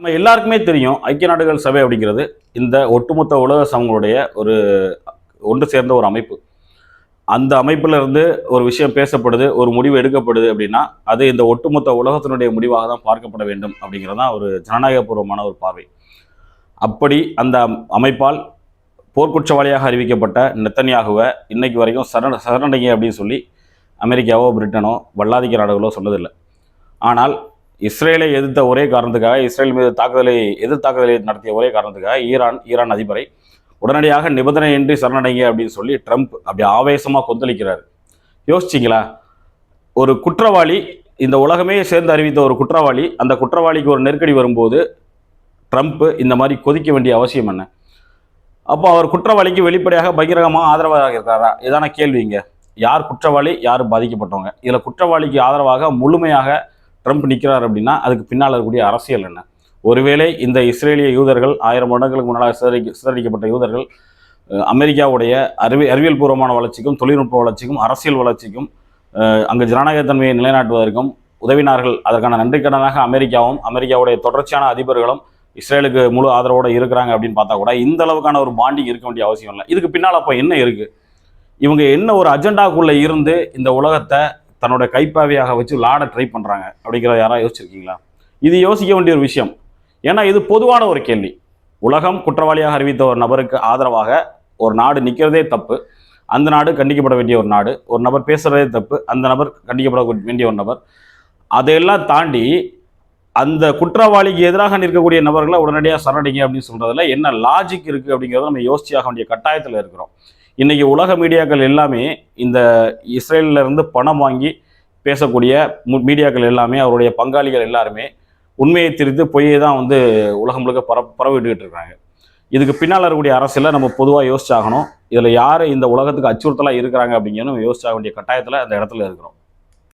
நம்ம எல்லாருக்குமே தெரியும் ஐக்கிய நாடுகள் சபை அப்படிங்கிறது இந்த ஒட்டுமொத்த உலக சமங்களுடைய ஒரு ஒன்று சேர்ந்த ஒரு அமைப்பு. அந்த அமைப்பில் இருந்து ஒரு விஷயம் பேசப்படுது ஒரு முடிவு எடுக்கப்படுது அப்படின்னா அது இந்த ஒட்டுமொத்த உலகத்தினுடைய முடிவாக தான் பார்க்கப்பட வேண்டும் அப்படிங்கிறது தான் ஒரு ஜனநாயகபூர்வமான ஒரு பார்வை. அப்படி அந்த அமைப்பால் போர்க்குற்றவாளியாக அறிவிக்கப்பட்ட நெத்தனியாகுவை இன்னைக்கு வரைக்கும் சரண சரணடைங்க அப்படின்னு சொல்லி அமெரிக்காவோ பிரிட்டனோ வல்லாதிக்க நாடுகளோ சொன்னதில்லை. ஆனால் இஸ்ரேலை எதிர்த்த ஒரே காரணத்துக்காக இஸ்ரேல் மீது தாக்குதலை எதிர் தாக்குதலை நடத்திய ஒரே காரணத்துக்காக ஈரான் ஈரான் அதிபரை உடனடியாக நிபந்தனையின்றி சரணடைங்க அப்படின்னு சொல்லி ட்ரம்ப் அப்படி ஆவேசமாக கொந்தளிக்கிறார். யோசிச்சிங்களா? ஒரு குற்றவாளி இந்த உலகமே சேர்ந்து அறிவித்த ஒரு குற்றவாளி அந்த குற்றவாளிக்கு ஒரு நெருக்கடி வரும்போது ட்ரம்ப் இந்த மாதிரி கொதிக்க வேண்டிய அவசியம் என்ன? அப்போ அவர் குற்றவாளிக்கு வெளிப்படையாக பகிரங்கமாக ஆதரவாக இருக்காரா? இதான கேள்விங்க யார் குற்றவாளி யார் பாதிக்கப்பட்டவங்க? இதில் குற்றவாளிக்கு ஆதரவாக முழுமையாக ட்ரம்ப் நிற்கிறார் அப்படின்னா அதுக்கு பின்னால் இருக்கக்கூடிய அரசியல் என்ன? ஒருவேளை இந்த இஸ்ரேலிய யூதர்கள் ஆயிரம் வருடங்களுக்கு முன்னால் சிதறி சிதறடிக்கப்பட்ட யூதர்கள் அமெரிக்காவுடைய அறிவி அறிவியல் பூர்வமான வளர்ச்சிக்கும் தொழில்நுட்ப வளர்ச்சிக்கும் அரசியல் வளர்ச்சிக்கும் அங்கு ஜனநாயகத்தன்மையை நிலைநாட்டுவதற்கும் உதவினார்கள். அதற்கான நன்றிக்கடனாக அமெரிக்காவும் அமெரிக்காவுடைய தொடர்ச்சியான அதிபர்களும் இஸ்ரேலுக்கு முழு ஆதரவோடு இருக்கிறாங்க அப்படின்னு பார்த்தா கூட இந்த அளவுக்கான ஒரு பாண்டிங் இருக்க வேண்டிய அவசியம் இல்லை. இதுக்கு பின்னால் அப்போ என்ன இருக்குது இவங்க என்ன ஒரு அஜெண்டாக்குள்ளே இருந்து இந்த உலகத்தை தன்னோட கைப்பாவையாக வச்சு விளாட ட்ரை பண்ணுறாங்க அப்படிங்கிறத யாராவது யோசிச்சிருக்கீங்களா? இது யோசிக்க வேண்டிய ஒரு விஷயம். ஏன்னா இது பொதுவான ஒரு கேள்வி. உலகம் குற்றவாளியாக அறிவித்த ஒரு நபருக்கு ஆதரவாக ஒரு நாடு நிற்கிறதே தப்பு. அந்த நாடு கண்டிக்கப்பட வேண்டிய ஒரு நாடு. ஒரு நபர் பேசுகிறதே தப்பு. அந்த நபர் கண்டிக்கப்பட வேண்டிய ஒரு நபர். அதையெல்லாம் தாண்டி அந்த குற்றவாளிக்கு எதிராக நிற்கக்கூடிய நபர்களை உடனடியாக சரணடைங்க அப்படின்னு சொல்கிறதுல என்ன லாஜிக் இருக்குது அப்படிங்கிறத நம்ம யோசிச்சாக வேண்டிய கட்டாயத்தில் இருக்கிறோம். இன்றைக்கி உலக மீடியாக்கள் எல்லாமே இந்த இஸ்ரேல்ல இருந்து பணம் வாங்கி பேசக்கூடிய மு- மீடியாக்கள் எல்லாமே அவருடைய பங்காளிகள் எல்லாருமே உண்மையை திரித்து பொய்யை தான் வந்து உலகம் முழுக்க பர பரவிட்டுக்கிட்டு இருக்காங்க. இதுக்கு பின்னால் இருக்கக்கூடிய அரசியலை நம்ம பொதுவாக யோசிச்சாகணும். இதில் யார் இந்த உலகத்துக்கு அச்சுறுத்தலாக இருக்கிறாங்க அப்படிங்கிறது நம்ம யோசிச்சாக வேண்டிய கட்டாயத்தில் அந்த இடத்துல இருக்கிறோம்.